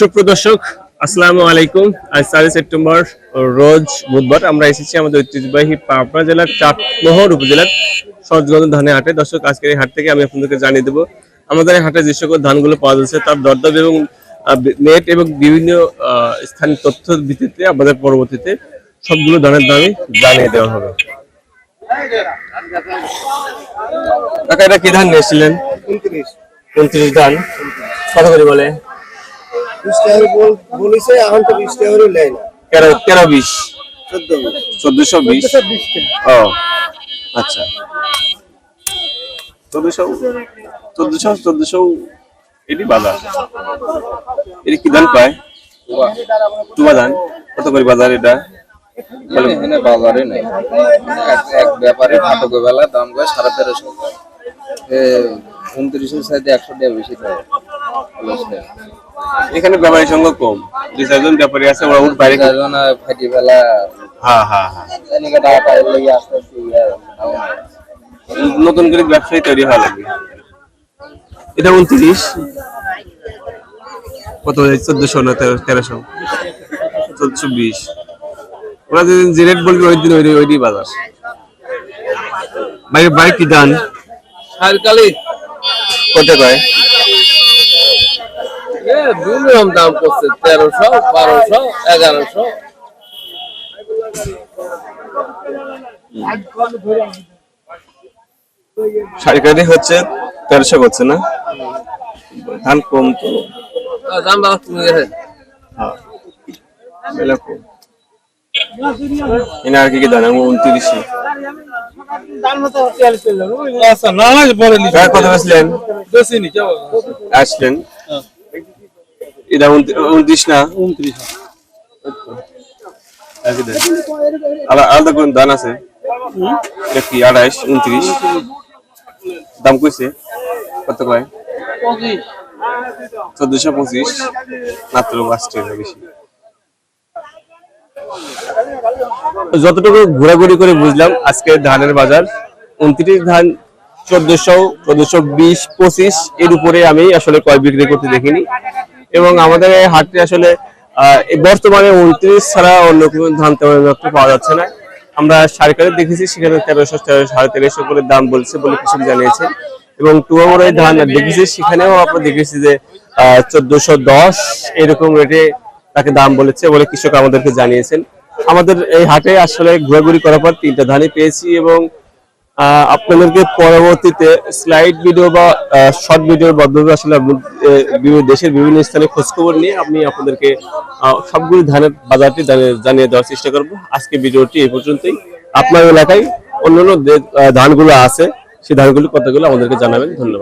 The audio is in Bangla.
সুপ্রদর্শক আসসালামু আলাইকুম। আজ চারই সেপ্টেম্বর রোজ বুধবার আমরা এসেছি আমাদের ঐতিহ্যবাহী পাবনা জেলার চাটমোহর উপজেলার সরজগঞ্জ ধানের হাটে। দর্শক আজকের এই হাট থেকে আমি আপনাদেরকে জানিয়ে দেবো আমাদের এই হাটে যে সকল ধানগুলো পাওয়া যাচ্ছে তার দরদাম এবং নেট এবং বিভিন্ন স্থানীয় তথ্য ভিত্তিতে আমাদের পরবর্তীতে সবগুলো ধানের দামই জানিয়ে দেওয়া হবে। কাকা এটা কি ধান নিয়েছিলেন? উনত্রিশ। উনত্রিশ ধান। কত করে বলে? বিশ টাকা বল এখন তো বিশ টাকা করে না। তেরো তেরো বিশ? চোদ্দ চোদ্দশো বিশ? ও আচ্ছা। চোদ্দশো চোদ্দশো চোদ্দশো এটি বাজার। এটি কি ধান পায় টুবা ধান। কত করে বাজার এটা? এখানে বাজারে নেই। এক ব্যাপারে নাটক বেলা দাম করে সাড়ে তেরোশো। উনত্রিশের সাইডে একশো টাকা বেশি থাকে এখানে ব্যাপারী সংখ্যা কম। দুই চারজন ব্যাপারী আছে ওরা উঠ বাইরে চারজন ফাটি বেলা হ্যাঁ হ্যাঁ হ্যাঁ। নতুন করে ব্যবসায়ী তৈরি হওয়া লাগবে। এটা উনত্রিশ। কত চোদ্দশো না তেরো- তেরোশো। চোদ্দশো বিশ। ওরা যেদিন যে রেট বলবে ওই দিন ওই ওইটি বাজার। বাইরে বাইক কি দান? সারকালি কত কয়? এ বিভিন্ন দাম করছে তেরোশো বারোশো এগারোশো। সারিকারি হচ্ছে তেরোশো করছে না? ধান কম তো। দাম বাবা তুমি গেছে হ্যাঁ। এনে আর কি কি উনত্রিশে যাব আসলেন। এটা উনত্রিশ না? উনত্রিশ। একই আলাদা কোন দান আছে। এটা কি আড়াইশ উনত্রিশ? দাম কইছে? কত কয়? চোদ্দশো পঁচিশ। মাত্র পাঁচ টাকা বেশি। যতটুকু ঘোরাঘুরি করে বুঝলাম আজকে ধানের বাজার উনত্রিশ ধান চোদ্দশো চোদ্দশো বিশ পঁচিশ এর উপরে আমি আসলে ক্রয় বিক্রি করতে দেখিনি। এবং আমাদের এই হাটে আসলে বর্তমানে উনত্রিশ ছাড়া অন্য কোনো ধান তেমন একটা পাওয়া যাচ্ছে না। আমরা সরকারের দেখেছি, সেখানে তেরোশো তেরো সাড়ে তেরোশো করে দাম বলছে বলে কৃষক জানিয়েছে এবং টুয়ামোড়াই ধান দেখেছি, সেখানেও আমরা দেখেছি যে চোদ্দশো দশ এরকম রেটে তাকে দাম বলেছে বলে কৃষক আমাদেরকে জানিয়েছেন। আমাদের এই হাটে আসলে ঘোরাঘুরি করার পর তিনটা ধানই পেয়েছি এবং আপনাদেরকে পরবর্তীতে স্লাইড ভিডিও বা শর্ট ভিডিওর মাধ্যমে আসলে দেশের বিভিন্ন স্থানে খোঁজখবর নিয়ে আমি আপনাদেরকে সবগুলি ধানের বাজারটি জানিয়ে- জানিয়ে দেওয়ার চেষ্টা করব। আজকে ভিডিওটি এই পর্যন্তই। আপনার এলাকায় অন্যান্য ধানগুলো আছে সেই ধানগুলো কতগুলো আমাদেরকে জানাবেন। ধন্যবাদ।